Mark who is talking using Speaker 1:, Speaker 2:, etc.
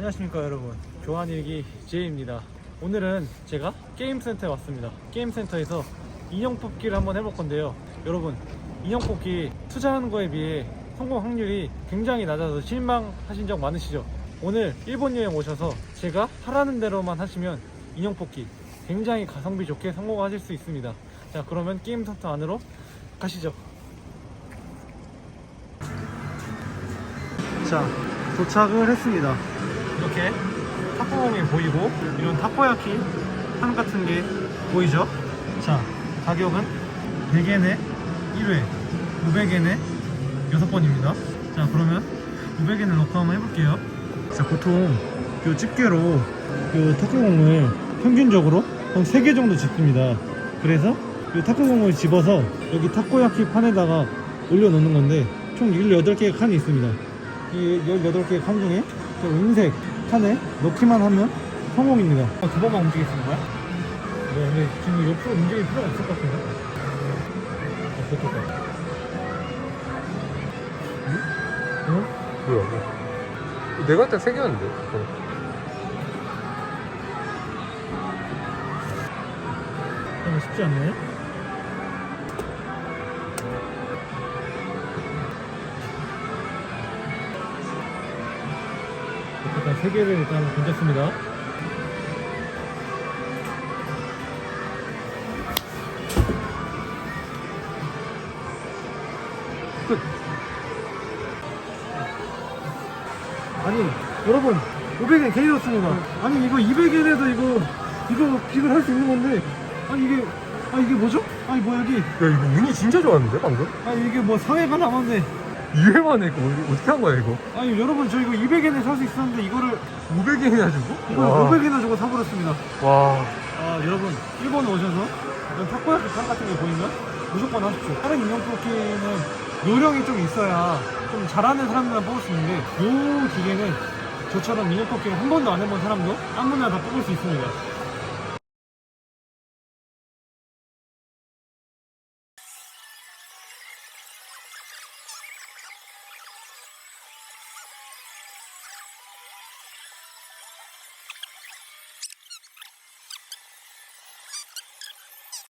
Speaker 1: 안녕하십니까 여러분. 교환일기 제이입니다. 오늘은 제가 게임센터에 왔습니다. 게임센터에서 인형 뽑기를 한번 해볼 건데요. 여러분 인형 뽑기 투자하는 거에 비해 성공 확률이 굉장히 낮아서 실망하신 적 많으시죠? 오늘 일본 여행 오셔서 제가 하라는 대로만 하시면 인형 뽑기 굉장히 가성비 좋게 성공하실 수 있습니다. 자 그러면 게임센터 안으로 가시죠. 자 도착을 했습니다 이렇게 탁구공이 보이고 이런 타코야키 판 같은 게 보이죠? 자 가격은 100엔에 1회 500엔에 6번입니다. 자 그러면 500엔을 넣고 한번 해볼게요. 자 보통 요 집게로 요 탁구공을 평균적으로 한 3개 정도 집습니다. 그래서 요 탁구공을 집어서 여기 타코야키 판에다가 올려놓는 건데 총 18개의 칸이 있습니다. 이 18개의 칸 중에 저 은색 칸에 넣기만 하면 성공입니다. 아, 두 번만 움직이시는 거야? 네, 근데 지금 옆으로 움직일 필요가 없을 것 같은데? 아, 좋겠다. 응?
Speaker 2: 뭐야? 뭐. 내가 할때세 개였는데. 어.
Speaker 1: 쉽지 않네. 세 개를 일단 던졌습니다. 끝. 아니 여러분 500엔 괜히 넣습니다. 아니 이거 200엔에도 이거 이거 빅을 할 수 있는 건데 아니 이게 아 이게 뭐죠? 아니 뭐 여기
Speaker 2: 야, 이거 운이 진짜 좋았는데, 방금?
Speaker 1: 아니 이게 뭐 사회가 남았네.
Speaker 2: 2회 만에 이거 어떻게 한 거야, 이거?
Speaker 1: 아니 여러분 저 이거 200엔에 살 수 있었는데 이거를
Speaker 2: 500엔이나 주고?
Speaker 1: 이걸 500엔이나 주고 사버렸습니다.
Speaker 2: 와.
Speaker 1: 아 여러분 일본 오셔서 이런 타코야키 판 같은 게 보이면 무조건 하십시오. 다른 인형 뽑기는 요령이 좀 있어야 좀 잘하는 사람들만 뽑을 수 있는데 이 기계는 저처럼 인형 뽑기를 한 번도 안 해본 사람도 아무나 다 뽑을 수 있습니다.